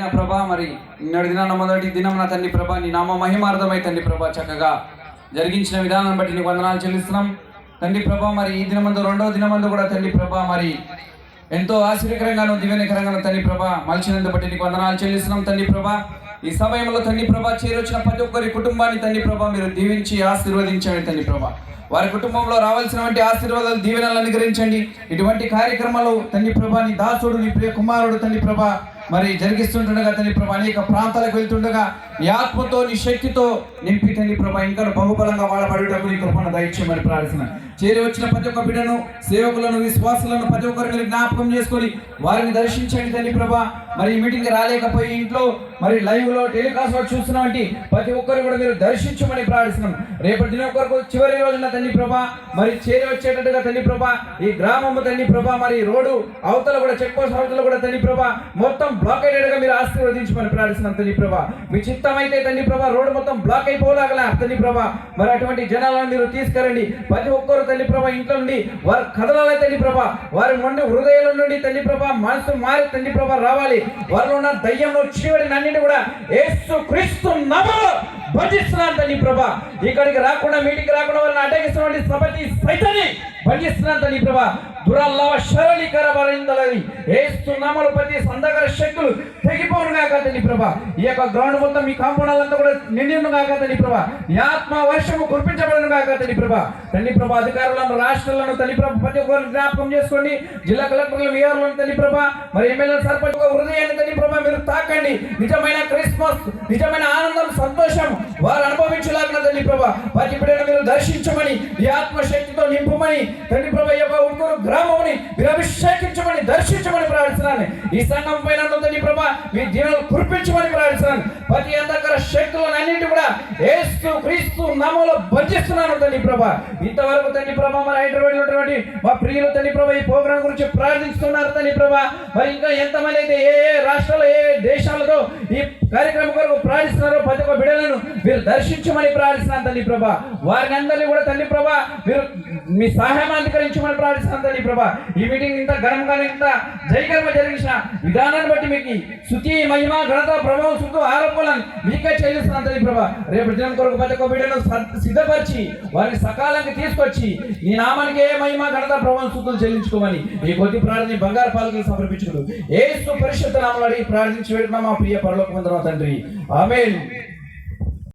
నా ప్రభా మరి నిన్నటి దినాన మొదటి దినం నా తండ్రి ప్రభా నీ నామ మహిమార్థమై తండ్రి ప్రభా చక్కగా జరిగించిన విధానం బట్టి నీకు వందనాలు చెల్లిస్తున్నాం. తండ్రి ప్రభా మరి ఈ దినమందు రెండవ దినమందు కూడా తండ్రి ప్రభా మరి ఎంతో ఆశ్చర్యకరంగాను దివ్యకరంగాను తండ్రి ప్రభా మలిచినందు బట్టి నీకు వందనాలు చెల్లిస్తున్నాం తండ్రి ప్రభా. ఈ సమయంలో తండ్రి ప్రభా చేరొచ్చిన ప్రతి ఒక్కరి కుటుంబాన్ని తండ్రి ప్రభా మీరు దీవించి ఆశీర్వదించండి తండ్రి ప్రభా. వారి కుటుంబంలో రావాల్సినటువంటి ఆశీర్వాదాలు దీవెనలు అనుగ్రహించండి. ఇటువంటి కార్యక్రమాలు తండ్రి ప్రభా నీ దాసుడు నీ ప్రియ కుమారుడు తండ్రి ప్రభా మరి జరిగిస్తుండగా తండ్రి ప్రభా అనేక ప్రాంతాలకు వెళ్తుండగా నీ ఆత్మతో నీ శక్తితో నింపి తండ్రి ప్రభా ఇంకా బహుబలంగా వాడబడేటప్పుడు నీ కృపణ దయచేయమని ప్రార్థన చేరి వచ్చిన ప్రతి ఒక్క బిడ్డను సేవకులను విశ్వాసులను ప్రతి ఒక్కరిని జ్ఞాపకం చేసుకొని వారిని దర్శించండి తల్లి ప్రభా. మరి మీటింగ్ రాలేకపోయి ఇంట్లో మరి లైవ్లో టెలికాస్ట్లో చూస్తున్నామంటే ప్రతి ఒక్కరు కూడా మీరు దర్శించమని ప్రార్థిస్తున్నాం. రేపటి దిన కొరకు చివరి రోజున తల్లి ప్రభా మరి చేరి వచ్చేటట్టుగా తల్లి ప్రభా ఈ గ్రామము తల్లి ప్రభా మరి రోడ్డు అవతల కూడా చెక్ పోస్ట్ అవతల కూడా తల్లి ప్రభా మొత్తం బ్లాక్ అయ్యేట్టుగా మీరు ఆశీర్వదించమని ప్రార్థిస్తున్నాం తల్లి ప్రభా. మీ చిత్తం అయితే తల్లి ప్రభా రోడ్డు మొత్తం బ్లాక్ అయిపోలాగలా తల్లి ప్రభా. మరి అటువంటి జనాలను మీరు తీసుకురండి. ప్రతి ఒక్కరు తల్లి ప్రభ ఇంట్లో నుండి వారి కదలాలి తల్లి ప్రభ. వారి నుండి హృదయాల నుండి తల్లి ప్రభ మనసు మారి తల్లి ప్రభ రావాలి. వారిలో ఉన్న దయ్యంలో చీవడి అన్నింటి కూడా ఏసు క్రీస్తు నమలో భజిస్తున్నాను తల్లి ప్రభా. ఇక్కడికి రాకుండా మీటింగ్ రాకుండా వారిని అడ్డగిస్తున్నటువంటి సపతి సైతాన్ని భజిస్తున్నాను తల్లి ప్రభా. దురల్లవ శరణీకర బలిందలని ఏస్తున్నామలు ప్రతి సందగర శక్తులు తెగిపో కాక తండ్రి ప్రభా. ఈ యొక్క గ్రౌండ్ మొత్తం మీ కాంపౌండాలంతా కూడా నిండిను కాక తండ్రి ప్రభా. ఈ ఆత్మ వర్షము కురిపించబడను కాక తండ్రి ప్రభా. తండ్రి ప్రభా అధికారులను రాష్ట్రాలను తండ్రి ప్రభ ప్రతి ఒక్కరు జ్ఞాపకం చేసుకోండి జిల్లా కలెక్టర్లు మేయర్లను తండ్రి ప్రభా మరి ఎమ్మెల్యే సర్పంచ్ హృదయాన్ని తండ్రి ప్రభా మీరు తాకండి. నిజమైన క్రిస్మస్ నిజమైన ఆనందం సంతోషం వారు అనుభవించలాగిన తండ్రి ప్రభా. వారి బిడ్డను మీరు దర్శించమని ఈ ఆత్మశక్తితో నింపమని తండ్రి ప్రభా యొక్క ఉడుకురు గ్రామముని మీరు అభిషేకించమని దర్శించమని ప్రార్థిస్తున్నాను. ఈ సంఘం పైన నీ ప్రభా మీ దీవెనలు కురిపించమని ప్రార్థిస్తున్నాను. ప్రతి అంధకర శక్తులను అన్నింటి కూడా ఏస్తు క్రీస్తు నామంలో భజిస్తున్నాను తండ్రి ప్రభా. ఇంతవరకు తండ్రి ప్రభా మన హైదరాబాద్ ఉన్నటువంటి మా ప్రియులు తండ్రి ప్రభా ఈ ప్రోగ్రాం గురించి ప్రార్థిస్తున్నారు తండ్రి ప్రభా. మరి ఇంకా ఎంతమంది అయితే ఏ ఏ రాష్ట్రాలు ఏ ఏ దేశాలతో ఈ కార్యక్రమం కొరకు ప్రార్థిస్తున్నారో మీరు దర్శించమని ప్రార్థిస్తున్నాను తండ్రి ప్రభా. వారిని అందరినీ కూడా తండ్రి ప్రభా మీరు మీ సహాయం అంగీకరించమని ప్రార్థిస్తున్నాను తండ్రి ప్రభా. ఈ మీటింగ్ ఇంత ఘనంగా ఇంత జయకరంగా జరిగించిన విధానాన్ని బట్టి మీకు శుతి మహిమ ఘనత ప్రభావం శుద్ధ ఆరోపణలను మీకే చెల్లిస్తున్నాను తండ్రి ప్రభా. రేపు దినం కొరకు ప్రతి ఒక్క బిడ్డను సిద్ధపరిచి వారిని సకాలంగా తీసుకొచ్చి నీ నామానికి ఏ మహిమ ఘనత ప్రభావం శుద్ధులు చెల్లించుకోమని ఈ కొద్ది ప్రార్థన బంగారు పాలకులు సమర్పించుకుడు ఏ పరిశుద్ధ నామలు అడిగి ప్రార్థించి పెడుతున్నాం మా ప్రియ పరలోకం తండ్రి. ఆమె